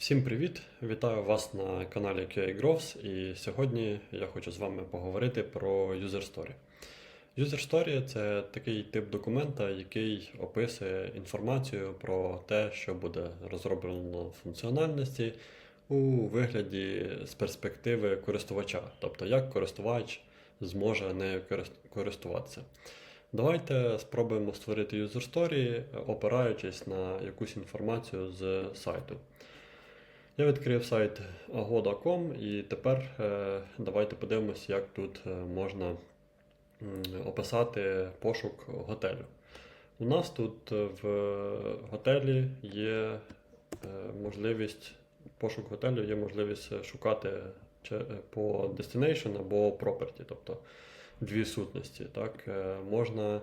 Всім привіт! Вітаю вас на каналі QA Growth і сьогодні я хочу з вами поговорити про User Story. User Story це такий тип документа, який описує інформацію про те, що буде розроблено функціональності у вигляді з перспективи користувача, тобто як користувач зможе нею користуватися. Давайте спробуємо створити User Story, опираючись на якусь інформацію з сайту. Я відкрив сайт agoda.com і тепер е, давайте подивимось, як тут е, можна описати пошук готелю. У нас тут е, в готелі є можливість, пошук готелю є можливість шукати по destination або property, тобто дві сутності. Так? Можна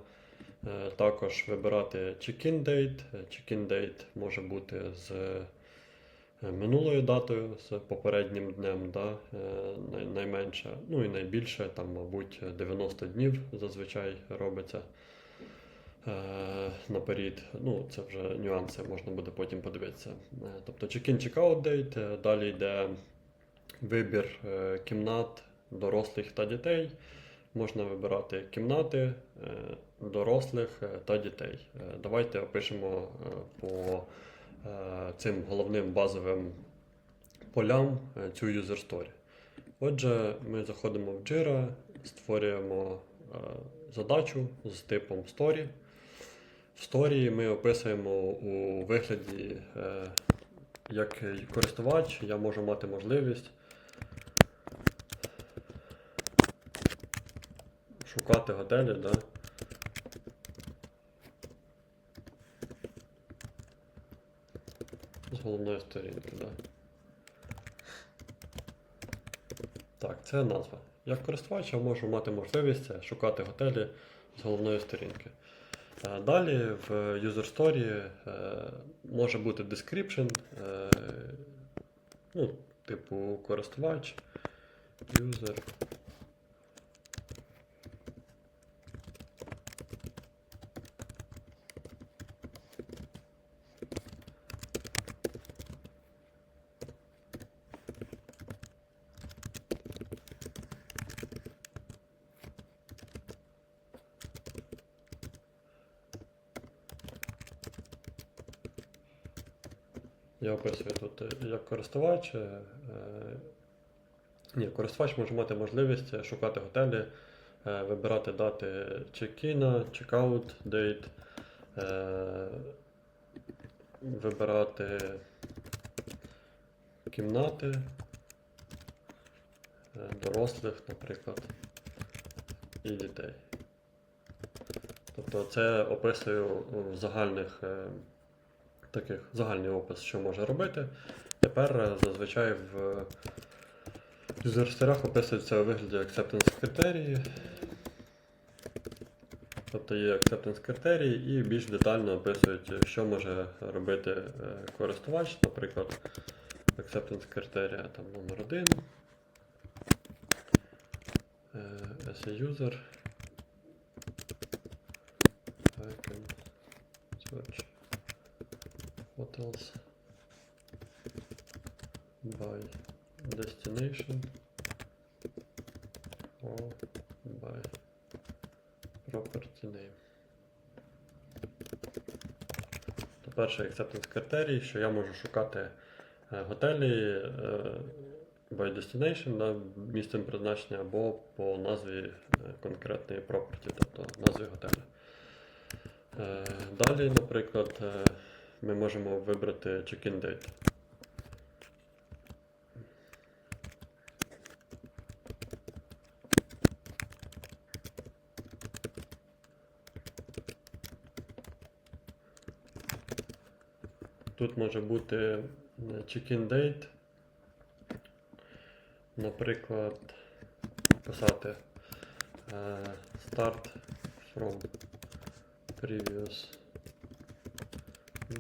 також вибирати check-in date. Check-in date може бути з минулою датою, з попереднім днем, да, е, найменше, ну і найбільше, там, мабуть, 90 днів зазвичай робиться е, наперед. Ну, це вже нюанси, можна буде потім подивитися. Е, Тобто check-in, check-out date, е, далі йде вибір е, кімнат дорослих та дітей. Можна вибирати кімнати е, дорослих е, та дітей. Е, Давайте опишемо е, по е, цим головним базовим полям е, цю user story. Отже, ми заходимо в Jira, створюємо е, задачу з типом story. В story ми описуємо у вигляді, е, як користувач, я можу мати можливість шукати готелі, да? Головної сторінки. Да? Так, це назва. Як користувач я можу мати можливість е, шукати готелі з головної сторінки. Е, Далі в User Story е, може бути description, ну, типу користувач, user. Я описую тут е, як користувач. е, е, Ні, користувач може мати можливість шукати готелі, вибирати дати check-out date, е, вибирати кімнати дорослих, наприклад, і дітей. Тобто це описую в загальних таких загальний опис, що може робити. Тепер е, зазвичай в юзерстерах описується у вигляді acceptance критерії. Тобто є acceptance критерії і більш детально описують, що може робити е, користувач, наприклад, acceptance критерія там номер 1 е, as a user. I can search hotels by destination or by property name. То перший acceptance критерій, що я можу шукати е, готелі е, by destination, да, місцем призначення або по назві е, конкретної property, тобто назві готелю. Е, Далі, наприклад, ми можемо вибрати check-in date. Тут може бути е, check-in date. Наприклад, писати е, start from previous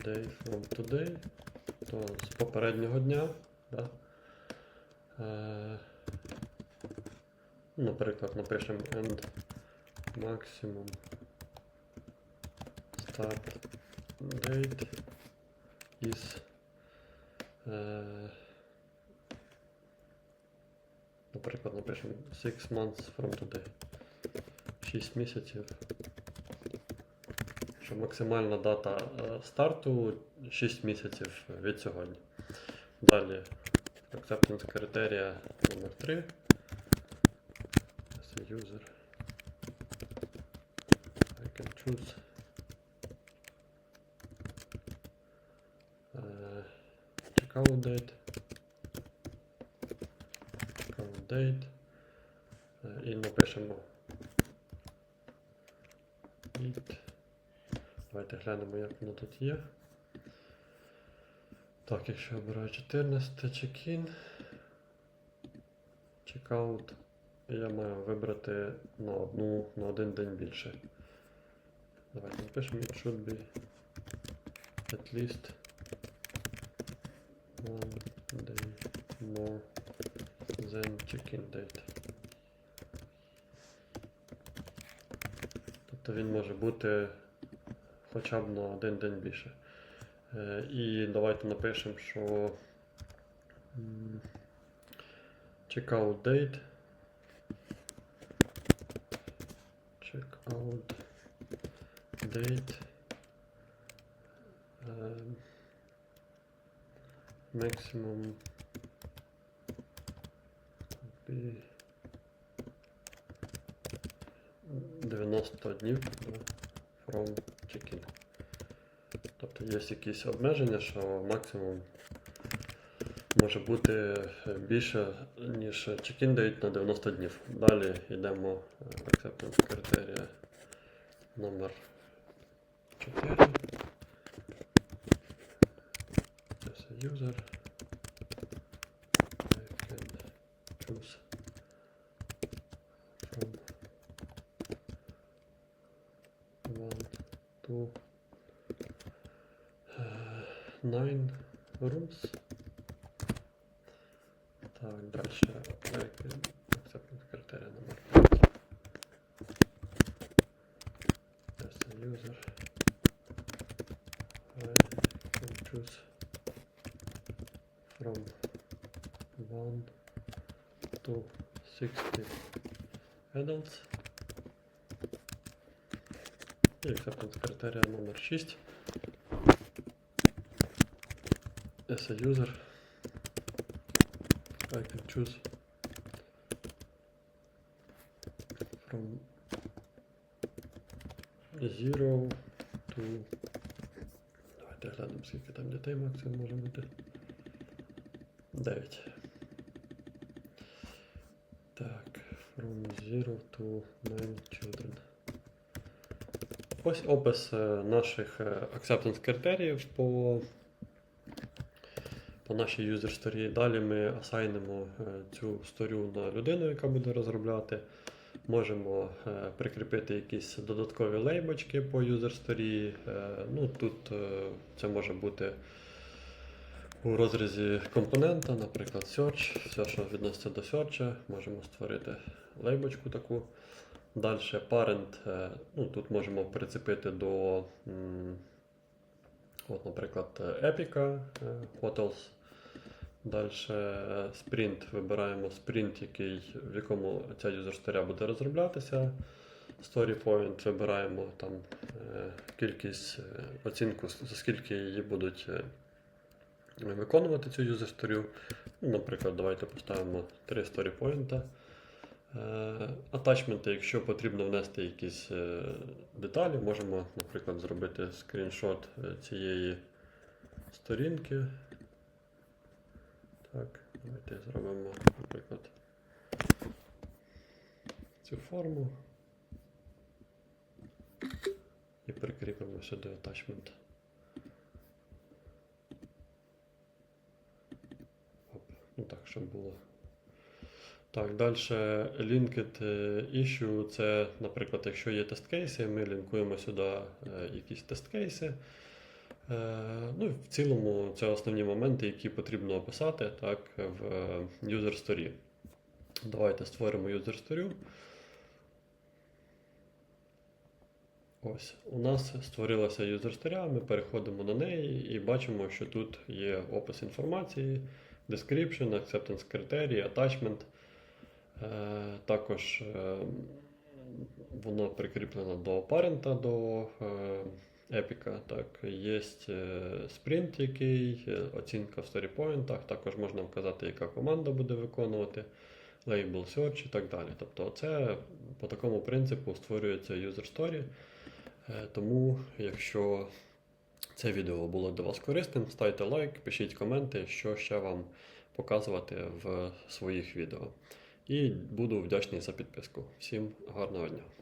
day from today, то з попереднього дня. Да? Е, наприклад, напишемо end maximum start date is Е, Наприклад, напишемо 6 months from today. 6 місяців. Що максимальна дата е, старту 6 місяців від сьогодні. Далі acceptance критерія номер 3. As a user. I can choose. Е, Checkout date. Checkout date. Е, І напишемо it. Давайте глянемо, як воно тут є. Так, якщо я обираю 14 check-in, checkout, я маю вибрати на одну на один день більше. Давайте напишемо it should be at least one day more than check-in date. Тобто він може бути хоча б на один день більше. Е, І давайте напишемо, що checkout date. Checkout date. Maximum be 90 днів from check-in. Тобто є якісь обмеження, що максимум може бути е, більше, ніж check-in дають на 90 днів. Далі йдемо е, acceptance критерія номер 4. As a user, to uh, nine rooms. Так, дальше acceptance критерія номер 5. As a user, I can choose from 1 to 60 adults. І acceptance критерія номер 6. As a user, I can choose from 0 to. Давайте глянемо, скільки там дітей максимум може бути. 9. Так, from 0 to 9 children. Ось опис е, наших е, acceptance критеріїв по, по нашій user story. Далі ми асайнимо е, цю сторю на людину, яка буде розробляти. Можемо прикріпити якісь додаткові лейбочки по story. Е, ну, тут це може бути у розрізі компонента, наприклад, search, все, що відноситься до search, можемо створити лейбочку таку. Далі parent, е, ну, тут можемо прицепити до, от, наприклад, Epic е, Hotels. Далі Sprint, вибираємо Sprint, який, в якому ця user буде розроблятися. Story point вибираємо там е, кількість, е, оцінку, за скільки її будуть е, виконувати цю user. Ну, Наприклад, давайте поставимо 3 story point. Атачменти, якщо потрібно внести якісь е, деталі, можемо, наприклад, зробити скріншот е, цієї сторінки. Так, давайте зробимо, наприклад, цю форму і прикріпимо сюди атачмент. Ну так, щоб було. Так, далі linked е, issue це, наприклад, якщо є тест-кейси, ми лінкуємо сюди е, якісь тест-кейси. Е, Ну, в цілому це основні моменти, які потрібно описати так, в user story. Давайте створимо user story. Ось, у нас створилася user story, ми переходимо на неї і бачимо, що тут є опис інформації, description, acceptance criteria, attachment. Е, також е, воно прикріплено до парента, до е, епіка. Так, є спринт, який, е, оцінка в сторіпоінтах, також можна вказати, яка команда буде виконувати, label search і так далі. Тобто, це по такому принципу створюється user story. Е, Тому, якщо це відео було для вас корисним, ставте лайк, пишіть коменти, що ще вам показувати в своїх відео. І буду вдячний за підписку. Всім гарного дня!